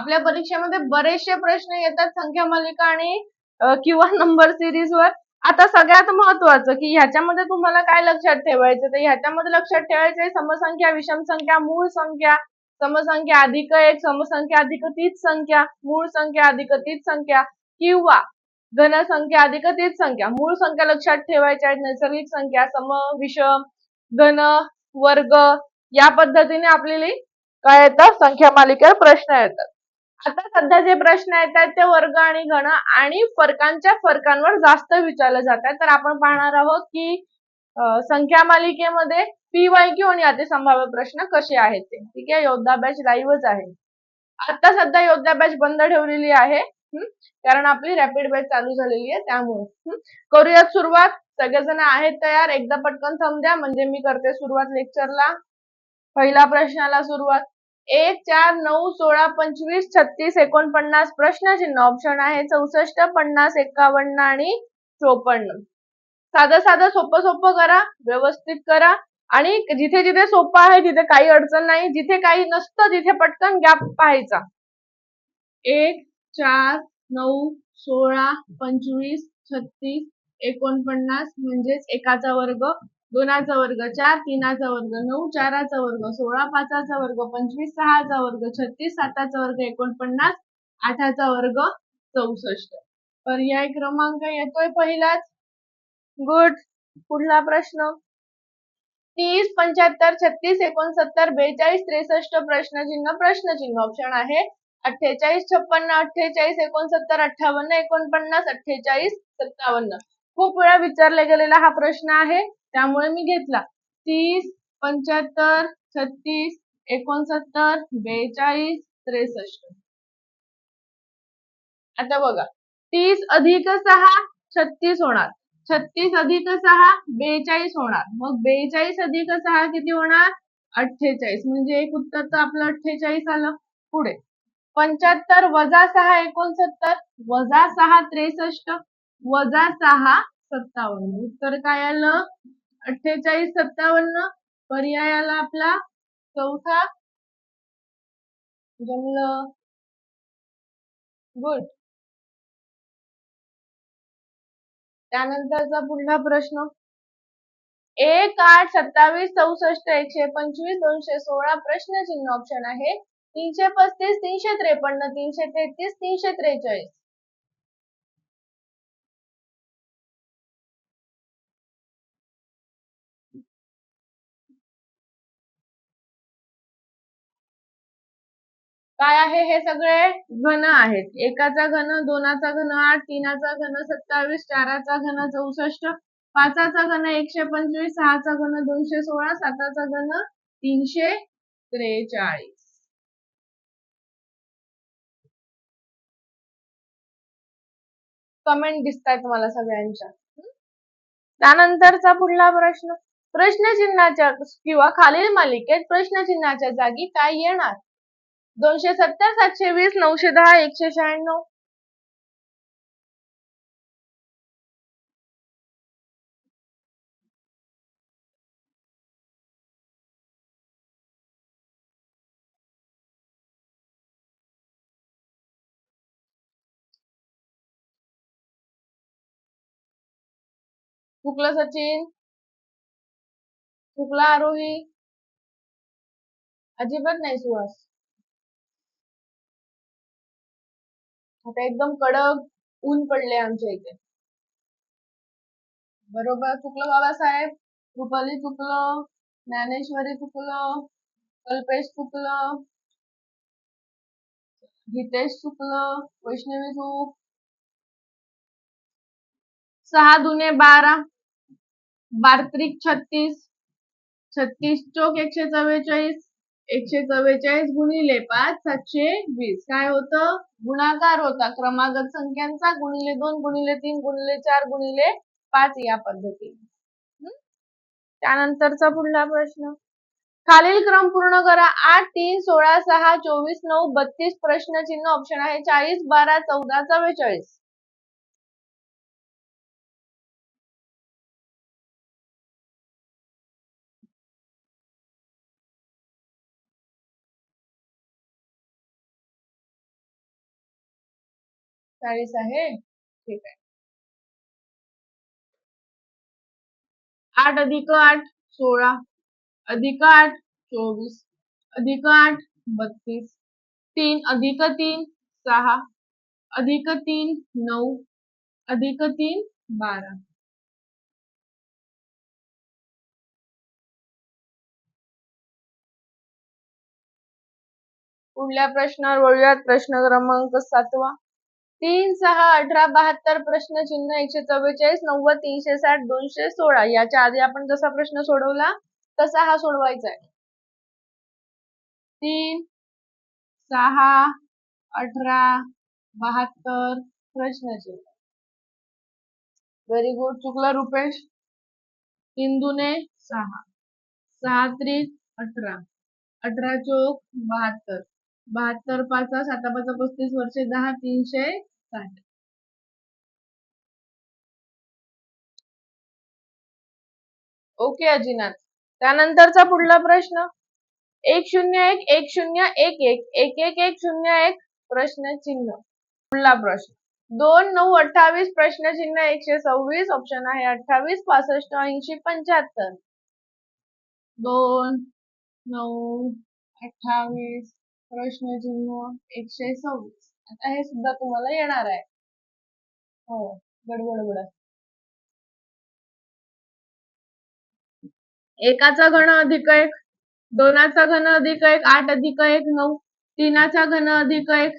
आपल्या परीक्षेमध्ये बरेचसे प्रश्न येतात संख्या मालिका आणि किंवा नंबर सिरीज वर. आता सगळ्यात महत्वाचं की ह्याच्यामध्ये तुम्हाला काय लक्षात ठेवायचं? तर ह्याच्यामध्ये लक्षात ठेवायचं समसंख्या विषम संख्या मूळ संख्या. समसंख्या अधिक एक समसंख्या अधिक तीच संख्या मूळ संख्या अधिक तीच संख्या किंवा घनसंख्या अधिक तीच संख्या. मूळ संख्या लक्षात ठेवायच्या आहेत नैसर्गिक संख्या सम विषम घन वर्ग या पद्धतीने आपल्याला काय येतात संख्या मालिकेवर प्रश्न येतात. आता सध्या जे प्रश्न येतात ते वर्ग आणि घन आणि फरकांच्या फरकांवर जास्त विचारले जातात तर आपण पाहणार आहोत की संख्या मालिकेमध्ये पी वाय क्यू आणि अतिसंभाव्य प्रश्न कसे आहेत ते. ठीक आहे योद्धा बॅच लाईव्हच आहे. आता सध्या योद्धा बॅच बंद ठेवलेली आहे. कारण आपली रॅपिड बॅच चालू झालेली आहे त्यामुळे. करूयात सुरुवात. सगळेजण आहेत तयार. एकदा पटकन समजा. म्हणजे मी करते सुरुवात लेक्चरला पहिला प्रश्नाला सुरुवात. एक चार नऊ सोळा पंचवीस छत्तीस एकोणपन्नास प्रश्नचिन्ह. ऑप्शन आहे चौसष्ट पन्नास एकावन्न आणि चोपन्न. साधं साधं सोपं सोपं करा व्यवस्थित करा आणि जिथे जिथे सोपं आहे तिथे काही अडचण नाही. जिथे काही नसतं तिथे पटकन गॅप पाहायचा. एक चार नऊ सोळा पंचवीस छत्तीस एकोणपन्नास म्हणजेच एकाचा वर्ग दोनाचा वर्ग चार तीनाचा वर्ग नऊ चाराचा वर्ग सोळा पाचाचा वर्ग पंचवीस सहाचा वर्ग छत्तीस साताचा वर्ग एकोणपन्नास आठाचा वर्ग चौसष्ट. पर्याय क्रमांक येतोय पहिलाच. गुड. पुढला प्रश्न. तीस पंच्याहत्तर छत्तीस एकोणसत्तर बेचाळीस त्रेसष्ट प्रश्नचिन्ह प्रश्नचिन्ह ऑप्शन आहे. अठ्ठेचाळीस छप्पन्न अठ्ठेचाळीस एकोणसत्तर अठ्ठावन्न एकोणपन्नास अठ्ठेचाळीस सत्तावन्न. खूप वेळा विचारला गेलेला हा प्रश्न आहे. त्यामुळे मी घेतला. तीस पंच्याहत्तर छत्तीस एकोणसत्तर बेचाळीस त्रेसष्ट. आता बघा. तीस अधिक सहा छत्तीस होणार. छत्तीस अधिक सहा बेचाळीस होणार. मग बेचाळीस अधिक सहा किती होणार? अठ्ठेचाळीस. म्हणजे एक उत्तर तर आपलं अठ्ठेचाळीस आलं. पुढे. पंच्याहत्तर वजा सहा एकोणसत्तर वजा सहा त्रेसष्ट वजा सहा सत्तावन्न. उत्तर काय आलं? अठ्ठेचाळीस सत्तावन्न पर्याय आला आपला चौथा जमलं गुड. त्यानंतरचा पुढला प्रश्न. एक आठ सत्तावीस चौसष्ट एकशे पंचवीस दोनशे सोळा प्रश्नचिन्ह ऑप्शन आहे. तीनशे पस्तीस तीनशे त्रेपन्न तीनशे तेहतीस तीनशे त्रेचाळीस. काय आहे हे सगळे घन आहेत. एकाचा घन दोनाचा घन आठ तीनाचा घन सत्तावीस चाराचा घन चौसष्ट पाचाचा घन एकशे पंचवीस सहाचा घन दोनशे सोळा साताचा घन तीनशे त्रेचाळीस. कमेंट दिसतायत मला सगळ्यांच्या. त्यानंतरचा पुढला प्रश्न. प्रश्नचिन्हाच्या किंवा खालील मालिकेत प्रश्नचिन्हाच्या जागी काय येणार? दोनशे सत्तर सातशे वीस नऊशे दहा एकशे शहाण्णव. चुकलं सचिन. चुकला आरोही. अजिबात नाही सुहास. आता एकदम कडक ऊन पडले आमच्या इथे. बरोबर चुकलं बाबासाहेब. रुपाली चुकलं ज्ञानेश्वरी चुकलं कल्पेश चुकलं हितेश चुकलं वैष्णवी चूक. सहा दुने बारा बारत्रिक छत्तीस छत्तीस चोक एकशे चव्वेचाळीस एकशे चव्वेचाळीस गुणिले पाच सातशे वीस. काय होतं? गुणाकार होता. क्रमागत संख्यांचा गुणिले दोन गुणिले तीन गुणिले चार गुणिले पाच या पद्धतीने. हम्म? त्यानंतरचा पुढला प्रश्न. खालील क्रम पूर्ण करा. आठ तीन सोळा सहा चोवीस नऊ बत्तीस प्रश्नचिन्ह. ऑप्शन आहे चाळीस बारा चौदा चव्वेचाळीस. चाळीस आहे. ठीक आहे. आठ अधिक आठ सोळा. अधिक आठ चोवीस. अधिक आठ बत्तीस. तीन अधिक तीन सहा. अधिक तीन नऊ. अधिक तीन बारा. पुढल्या प्रश्नावर वळूयात. प्रश्न क्रमांक सातवा. तीन सहा अठरा बहात्तर प्रश्न चिन्ह एकशे चव्वेचाळीस नव्वद तीनशे साठ दोनशे सोळा. याच्या आधी आपण जसा प्रश्न सोडवला तसा हा सोडवायचा आहे तीन सहा अठरा बहात्तर प्रश्न चिन्ह व्हेरी गुड चुकला रुपेश? तीन दुने सहा. सहा त्रिक अठरा. अठरा चोक बहात्तर. बहात्तर पाच साता पाच पस्तीस वर्ष दहा तीनशे साठ. ओके अजिनाथ. त्यानंतरचा पुढला प्रश्न. एक शून्य एक एक शून्य एक एक एक एक एक शून्य एक प्रश्न चिन्ह. पुढला प्रश्न. दोन नऊ अठ्ठावीस प्रश्न चिन्ह एकशे सव्वीस ऑप्शन आहे अठ्ठावीस पासष्ट ऐंशी पंच्याहत्तर. दोन नऊ अठ्ठावीस प्रश्न चिन्ह एकशे सव्वीस. आता हे सुद्धा तुम्हाला येणार आहे. हो गडबड एकाचा घन अधिक एक दोनाचा घन अधिक एक आठ अधिक एक नऊ तीनाचा घन अधिक एक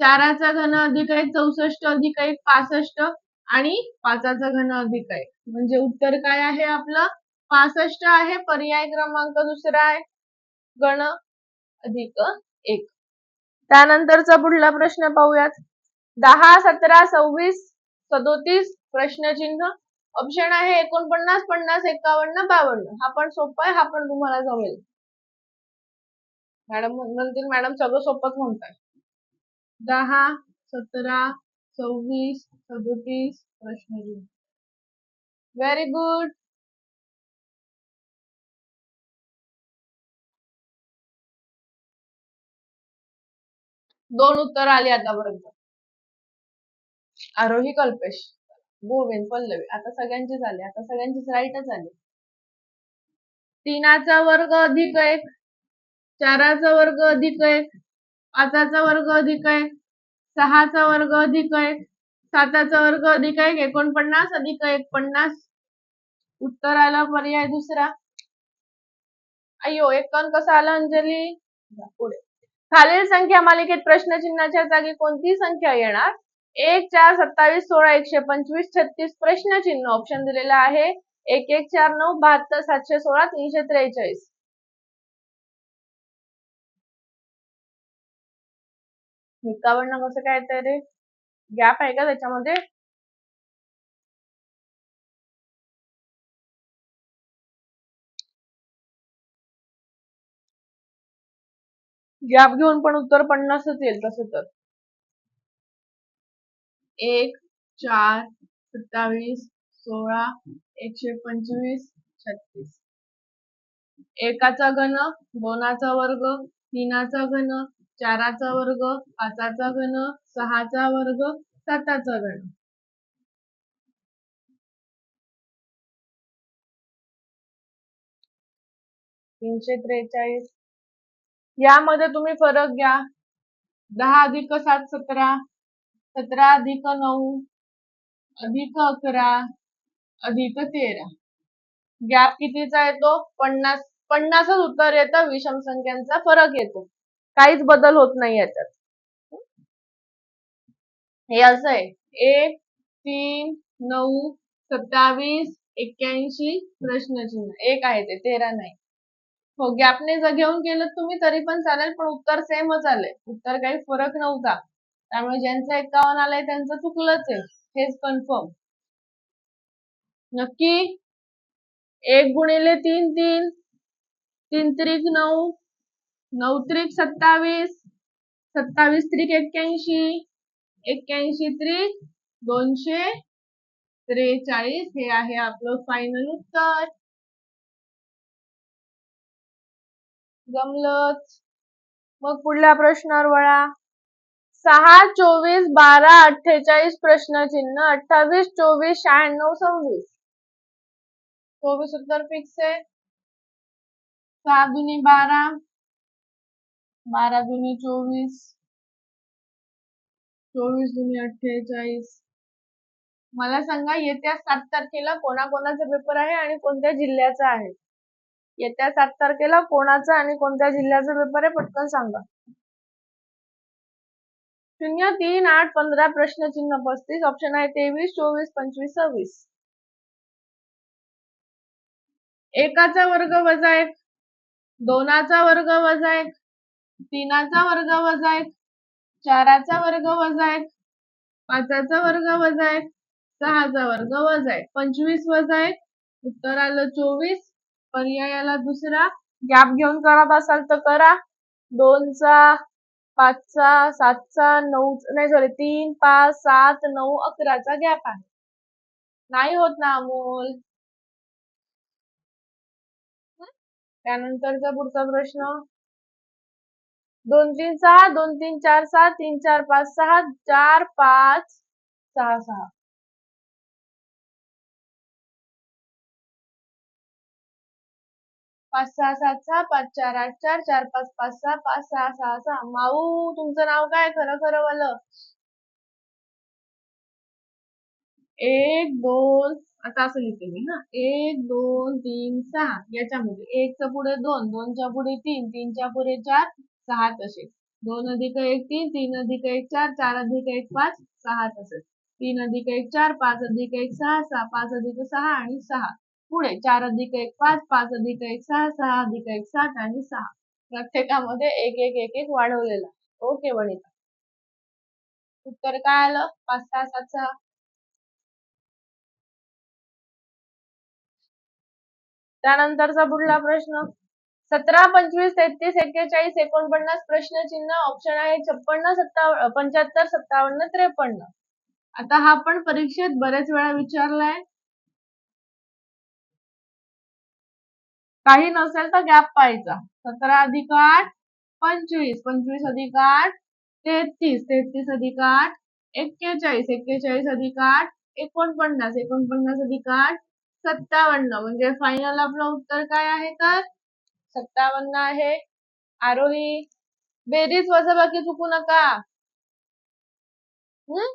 चाराचा घन अधिक एक चौसष्ट अधिक एक पासष्ट आणि पाचाचा घन अधिक एक. म्हणजे उत्तर काय आहे आपलं? पासष्ट आहे पर्याय क्रमांक दुसरा आहे. गण अधिक एक. त्यानंतरचा पुढला प्रश्न पाहूयात. दहा सतरा सव्वीस सदोतीस प्रश्नचिन्ह. ऑप्शन आहे एकोणपन्नास पन्नास एकावन्न बावन्न. हा पण सोपा आहे हा पण तुम्हाला जमेल. मॅडम म्हणतील मॅडम सगळं सोपंच म्हणताय. दहा सतरा सव्वीस सदोतीस प्रश्नचिन्ह. व्हेरी गुड दोन उत्तर आली आतापर्यंत. आरोही कल्पेश गोविंद पल्लवी. आता सगळ्यांचे झाले आता सगळ्यांचीच राईटच आले. तीनाचा वर्ग अधिक एक चाराचा वर्ग अधिक एक पाचाचा वर्ग अधिक एक सहाचा वर्ग अधिक एक साताचा वर्ग अधिक एक एकोणपन्नास अधिक एक पन्नास उत्तर आला पर्याय दुसरा. अय्यो एक कण कसा आला अंजली? पुढे. खालील संख्या मालिकेत प्रश्नचिन्हाच्या जागी कोणती संख्या येणार? एक चार सत्तावीस सोळा एकशे पंचवीस छत्तीस प्रश्नचिन्ह ऑप्शन दिलेला आहे. एक एक चार नऊ बहात्तर सातशे सोळा तीनशे त्रेचाळीस. एकावन्न कसं काय येतंय रे? गॅप आहे का त्याच्यामध्ये? गॅप घेऊन पण उत्तर पन्नासच येईल तसं तर. एक चार सत्तावीस सोळा एकशे पंचवीस छत्तीस. एकाचा घन दोनाचा वर्ग तीनाचा घन चाराचा वर्ग पाचाचा घन सहाचा वर्ग साताचा घन. तीनशे त्रेचाळीस यामध्ये तुम्ही फरक घ्या. दहा अधिक सात सतरा. सतरा अधिक नऊ. अधिक अकरा. अधिक तेरा. गॅप कितीचा येतो? पन्नास. पन्नासच उत्तर येतं. विषम संख्यांचा फरक येतो. काहीच बदल होत नाही याच्यात. हे असं आहे. एक तीन नऊ सत्तावीस एक्क्याऐंशी प्रश्नचिन्ह. एक आहे ते. तेरा नाही. हो गॅपने जर घेऊन गेलं तुम्ही तरी पण चालेल पण उत्तर सेमच आले उत्तर काही फरक नव्हता. त्यामुळे ज्यांचं एकावन्न आलंय त्यांचं चुकलंच आहे. हेच कन्फर्म नक्की? एक गुणिले तीन तीन. तीन त्रिक नऊ. नऊ त्रिक सत्तावीस. सत्तावीस त्रिक एक्क्याऐंशी. एक्क्याऐंशी त्रिक दोनशे त्रेचाळीस. हे आहे आपलं फायनल उत्तर. जमलंच. मग पुढल्या प्रश्नावर वळा. सहा चोवीस बारा अठ्ठेचाळीस प्रश्नचिन्ह अठ्ठावीस चोवीस शहाण्णव सव्वीस. चोवीस उत्तर फिक्स आहे. सहा दुनी बारा. बारा दुनी चोवीस. चोवीस दुनी अठ्ठेचाळीस. मला सांगा येत्या सात तारखेला कोणाकोणाचा पेपर आहे आणि कोणत्या जिल्ह्याचा आहे? येत्या सात तारखेला कोणाचा आणि कोणत्या जिल्ह्याचा पेपर आहे पटकन सांगा. शून्य तीन आठ पंधरा प्रश्नचिन्ह पस्तीस ऑप्शन आहे तेवीस चोवीस पंचवीस सव्वीस. एकाचा वर्ग वजा एक दोनाचा वर्ग वजा एक तीनाचा वर्ग वजा एक चाराचा वर्ग वजा एक पाचाचा वर्ग वजा एक सहाचा वर्ग वजा एक पंचवीस वजा एक उत्तर आलं चोवीस पर्यायाला दुसरा. गॅप घेऊन करत असाल तर करा. दोनचा पाचचा सातचा नऊ नाही सॉरी तीन पाच सात नऊ अकराचा गॅप आहे. नाही होत ना अमोल. त्यानंतरचा पुढचा प्रश्न. दोन तीन सहा दोन तीन चार सहा तीन चार पाच सहा चार पाच सहा सहा. पाच सहा सात सहा पाच चार आठ चार चार पाच पाच सहा पाच सहा सहा सहा. माऊ तुमचं नाव काय? खरं खरं वालं एक दोन आता असं लिहिते मी ना एक दोन तीन सहा. याच्यामध्ये एकच्या पुढे दोन दोनच्या पुढे तीन तीनच्या पुढे चार सहा तसे दोन अधिक एक तीन तीन अधिक एक चार चार अधिक एक पाच सहा तसेच. तीन अधिक एक चार पाच अधिक एक सहा सहा पाच अधिक सहा आणि सहा. पुढे चार अधिक एक पाच पाच अधिक एक सहा सहा अधिक एक सात आणि सहा. प्रत्येकामध्ये एक एक एक एक वाढवलेला. ओके वणिता उत्तर काय आलं? पाच सहा सात सहा. त्यानंतरचा पुढला प्रश्न. सतरा पंचवीस तेहतीस एक्केचाळीस एकोणपन्नास प्रश्न चिन्ह ऑप्शन आहे छप्पन्न सत्तावन्न पंच्याहत्तर सत्तावन्न त्रेपन्न. आता हा पण परीक्षेत बरेच वेळा विचारलाय. काही नसेल तर गॅप पाहायचा. सतरा अधिक आठ पंचवीस. पंचवीस अधिक आठ तेहतीस. तेहतीस अधिक आठ एक्केचाळीस. एक्केचाळीस अधिक आठ एकोणपन्नास. एकोणपन्नास अधिक आठ सत्तावन्न. म्हणजे फायनल आपलं उत्तर काय आहे तर? सत्तावन्न आहे. आरोही बेरीज वजाबाकी चुकू नका. हम्म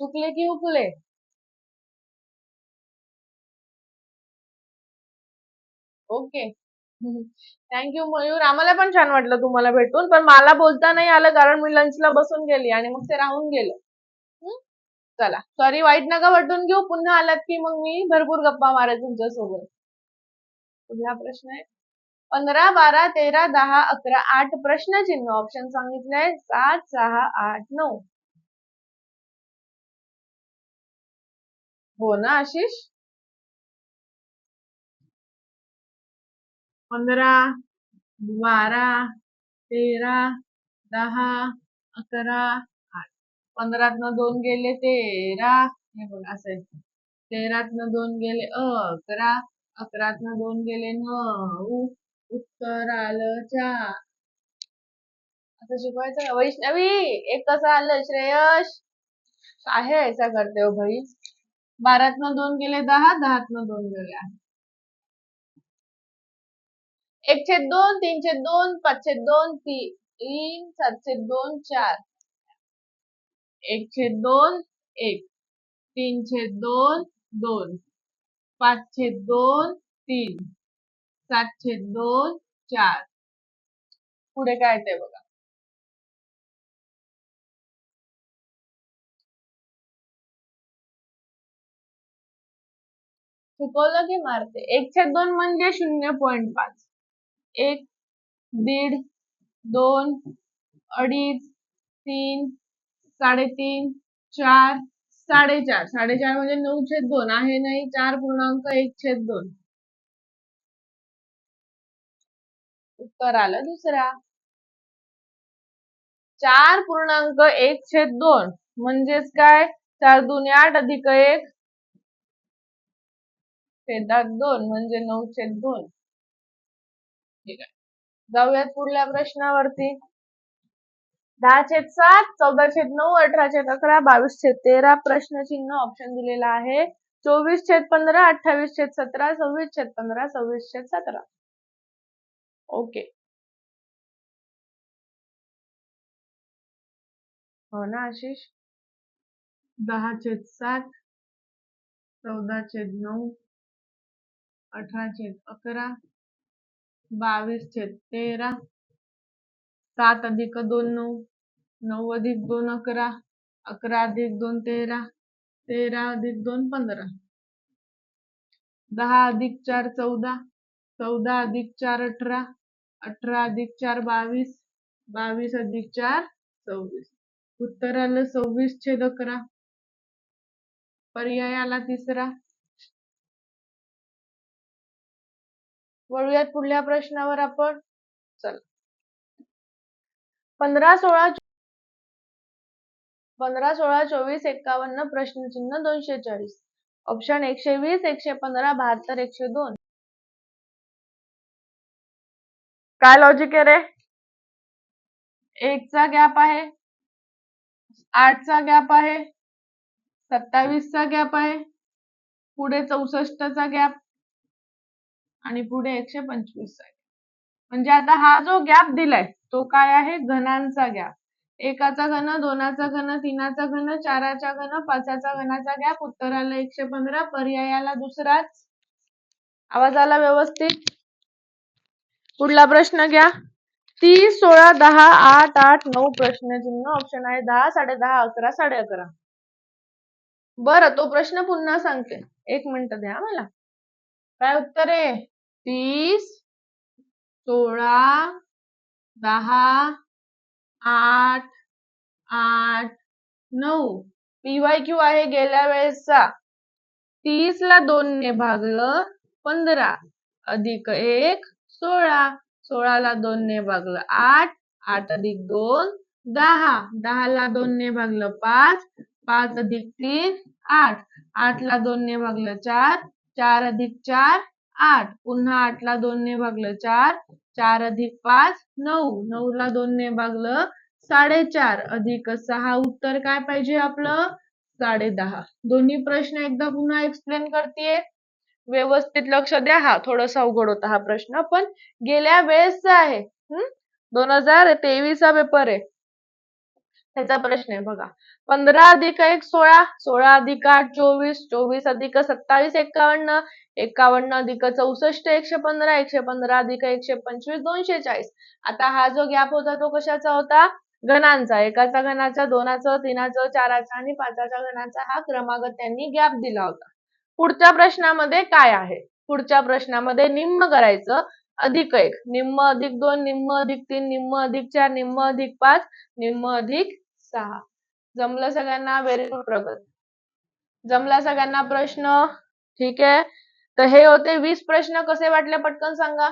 चुकले की उकले? Okay thank you Mayur. आम्हाला पण छान वाटलं तुम्हाला भेटून पण मला बोलता नाही आलं कारण मी लंचला बसून गेली आणि मग ते राहून गेलं. चला. सॉरी वाईट नका वाटून घेऊ. पुन्हा आलात की मग मी भरपूर गप्पा मारेल तुमच्यासोबत. पुढला प्रश्न आहे. पंधरा बारा तेरा दहा अकरा आठ प्रश्न चिन्ह. ऑप्शन सांगितलंय सात सहा आठ नऊ. हो ना आशिष? पंधरा बारा तेरा दहा अकरा आठ. पंधरातनं दोन गेले तेरा. हे बघ असं आहे. तेरातनं दोन गेले अकरा अकरातनं दोन गेले नऊ उत्तर आलं चार असं शिकवायचं वैष्णवी एक कसं आलं? श्रेयश. आहे ऐसा करते हो भाई. बारातनं दोन गेले दहा दहातनं दोन गेले आठ एक छेद दोन, तीन छेद दोन, पाच छेद दोन, तीन, सात छेद दोन, चार। एक छेद दोन, एक। तीन छेद दोन दोन। पाच छेद दोन, तीन। सात छेद दोन, चार। पुढे काय ते बघा? चुकवलं की मारते. एक छेद दोन म्हणजे शून्य पॉइंट पाच. एक दीड दोन अडीच तीन साडेतीन चार साडेचार. साडेचार म्हणजे नऊ छेद दोन. आहे नाही चार पूर्णांक एक छेद दोन. उत्तर आलं दुसरा. चार पूर्णांक एक छेद दोन. म्हणजेच काय? चार दुने आठ अधिक एक छेदात दोन. म्हणजे नऊ छेद दोन. ठीक आहे. जाऊयात पुढल्या प्रश्नावरती. दहा छेद सात चौदा छेद नऊ अठरा छेद अकरा बावीस छेद तेरा प्रश्न चिन्ह ऑप्शन दिलेला आहे. चोवीस छेद पंधरा अठ्ठावीस छेद सतरा सव्वीस छेद पंधरा सव्वीस छेद सतरा. ओके हो ना आशिष? दहा छेद सात चौदा छेद नऊ अठरा छेद अकरा बावीस छेद तेरा सात अधिक दोन नऊ नऊ अधिक दोन अकरा अकरा अधिक दोन तेरा तेरा अधिक दोन पंधरा. दहा अधिक चार चौदा चौदा अधिक चार अठरा अठरा अधिक चार बावीस बावीस अधिक चार सव्वीस. उत्तर आलं सव्वीस छेद अकरा. पर्याय आला तिसरा. वळूयात पुढल्या प्रश्नावर आपण. चल. पंधरा सोळा पंधरा सोळा चोवीस एक्कावन्न प्रश्नचिन्ह दोनशे चाळीस. ऑप्शन एकशे वीस एकशे पंधरा बहात्तर एकशे दोन. काय लॉजिक आहे रे? एकचा गॅप आहे. आठचा गॅप आहे. सत्तावीसचा गॅप आहे. पुढे चौसष्टचा गॅप आणि पुढे एकशे पंचवीस आहे. म्हणजे आता हा जो गॅप दिलाय तो काय आहे? घनांचा गॅप एकाचा घन दोनाचा घन तीनाचा घन चाराचा घन पाचाचा घनाचा गॅप उत्तराला एकशे पंधरा पर्यायाला दुसराच. आवाज आला व्यवस्थित? पुढला प्रश्न घ्या. तीस सोळा दहा आठ आठ नऊ प्रश्नचिन्ह ऑप्शन आहे दहा साडे दहा अकरा साडे अकरा बरं तो प्रश्न पुन्हा सांगते. एक मिनिट द्या मला. काय उत्तर आहे? तीस सोळा दहा आठ आठ नऊ. पीवाय क्यू आहे गेल्या वेळेसचा. तीस ला दोन ने भागलं पंधरा. अधिक एक सोळा. सोळाला दोन ने भागलं आठ. आठ अधिक दोन दहा. दहा ला दोन ने भागलं पाच. पाच अधिक तीन आठ. आठ ला दोन ने भागलं चार. चार अधिक चार आठ. पुन्हा आठ ला दोन ने भागलं चार. चार अधिक पाच नऊ. नऊ ला दोन ने भागलं साडेचार. अधिक सहा उत्तर काय पाहिजे आपलं? साडे दहा दोन्ही प्रश्न एकदा पुन्हा एक्सप्लेन करते व्यवस्थित लक्ष द्या. हा थोडासा अवघड होता हा प्रश्न पण गेल्या वेळेसचा आहे. हम्म दोन हजार तेवीसचा पेपर आहे. त्याचा प्रश्न आहे बघा. पंधरा अधिक एक सोळा सोळा अधिक आठ चोवीस चोवीस अधिक सत्तावीस एकावन्न एकावन्न अधिक चौसष्ट एकशे पंधरा एकशे पंधरा अधिक एकशे पंचवीस दोनशे चाळीस. आता हा जो गॅप होता तो कशाचा होता? घनांचा. एकाचा घनाचा दोनाचा तीनाचा चाराचा आणि पाचाच्या घनाचा हा क्रमांक त्यांनी गॅप दिला होता. पुढच्या प्रश्नामध्ये काय आहे? पुढच्या प्रश्नामध्ये निम्म करायचं अधिक एक. निम्म अधिक दोन निम्म अधिक तीन निम्म अधिक चार निम्म अधिक पाच निम्म अधिक सहा. जमलं सगळ्यांना व्हेरी गुड प्रगत. जमला सगळ्यांना प्रश्न ठीक आहे? तर हे होते वीस प्रश्न कसे वाटले पटकन सांगा?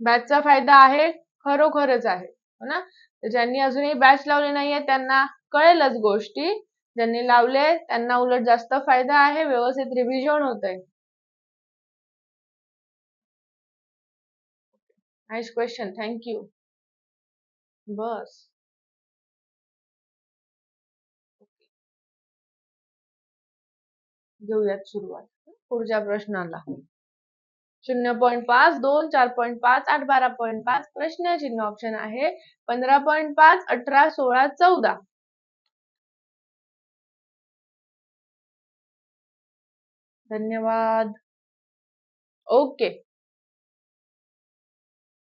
बॅचचा फायदा आहे खरोखरच आहे हो ना? ज्यांनी अजूनही बॅच लावली नाहीये त्यांना कळेलच गोष्टी. ज्यांनी लावले त्यांना उलट जास्त फायदा आहे व्यवस्थित रिव्हिजन होत आहे नाईस क्वेश्चन थँक्यू बस. घेऊयात सुरुवात. पुढच्या प्रश्नाला. शून्य पॉईंट पाच दोन चार पॉईंट पाच आठ बारा पॉईंट पाच. प्रश्न चिन्ह ऑप्शन आहे पंधरा पॉईंट पाच अठरा सोळा चौदा. धन्यवाद. ओके.